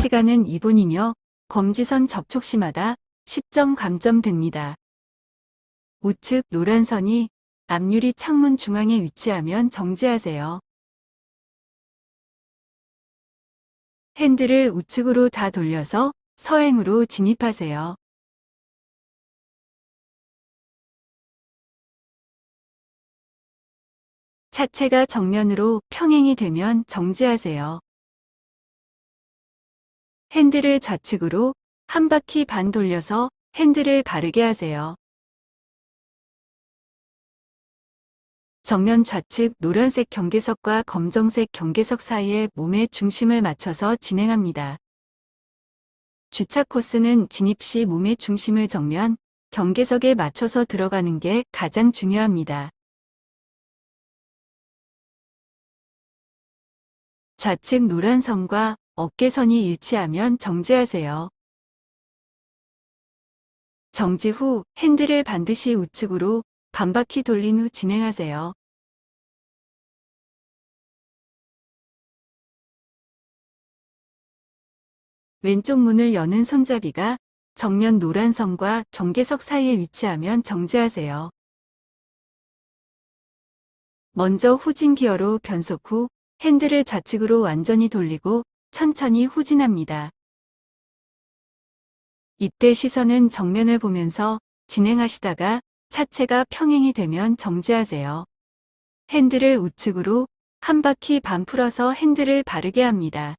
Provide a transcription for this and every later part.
시간은 2분이며 검지선 접촉 시마다 10점 감점 됩니다. 우측 노란 선이 앞유리 창문 중앙에 위치하면 정지하세요. 핸들을 우측으로 다 돌려서 서행으로 진입하세요. 차체가 정면으로 평행이 되면 정지하세요. 핸들을 좌측으로 한 바퀴 반 돌려서 핸들을 바르게 하세요. 정면 좌측 노란색 경계석과 검정색 경계석 사이에 몸의 중심을 맞춰서 진행합니다. 주차 코스는 진입 시 몸의 중심을 정면 경계석에 맞춰서 들어가는 게 가장 중요합니다. 좌측 노란 선과 어깨선이 일치하면 정지하세요. 정지 후 핸들을 반드시 우측으로 반바퀴 돌린 후 진행하세요. 왼쪽 문을 여는 손잡이가 정면 노란 선과 경계석 사이에 위치하면 정지하세요. 먼저 후진 기어로 변속 후 핸들을 좌측으로 완전히 돌리고 천천히 후진합니다. 이때 시선은 정면을 보면서 진행하시다가 차체가 평행이 되면 정지하세요. 핸들을 우측으로 한 바퀴 반 풀어서 핸들을 바르게 합니다.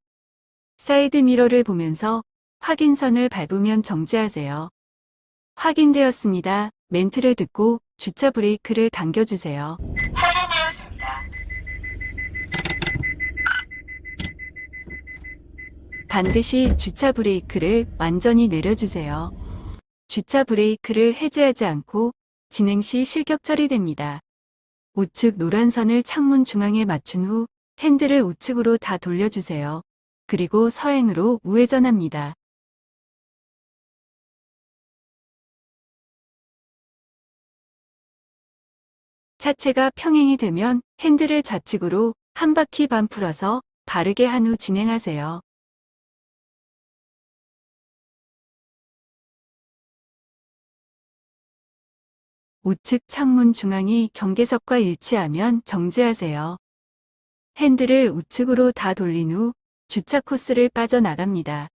사이드 미러를 보면서 확인선을 밟으면 정지하세요. 확인되었습니다. 멘트를 듣고 주차 브레이크를 당겨주세요. 확인되었습니다. 반드시 주차 브레이크를 완전히 내려주세요. 주차 브레이크를 해제하지 않고 진행 시 실격 처리됩니다. 우측 노란 선을 창문 중앙에 맞춘 후 핸들을 우측으로 다 돌려주세요. 그리고 서행으로 우회전합니다. 차체가 평행이 되면 핸들을 좌측으로 한 바퀴 반 풀어서 바르게 한 후 진행하세요. 우측 창문 중앙이 경계석과 일치하면 정지하세요. 핸들을 우측으로 다 돌린 후 주차 코스를 빠져나갑니다.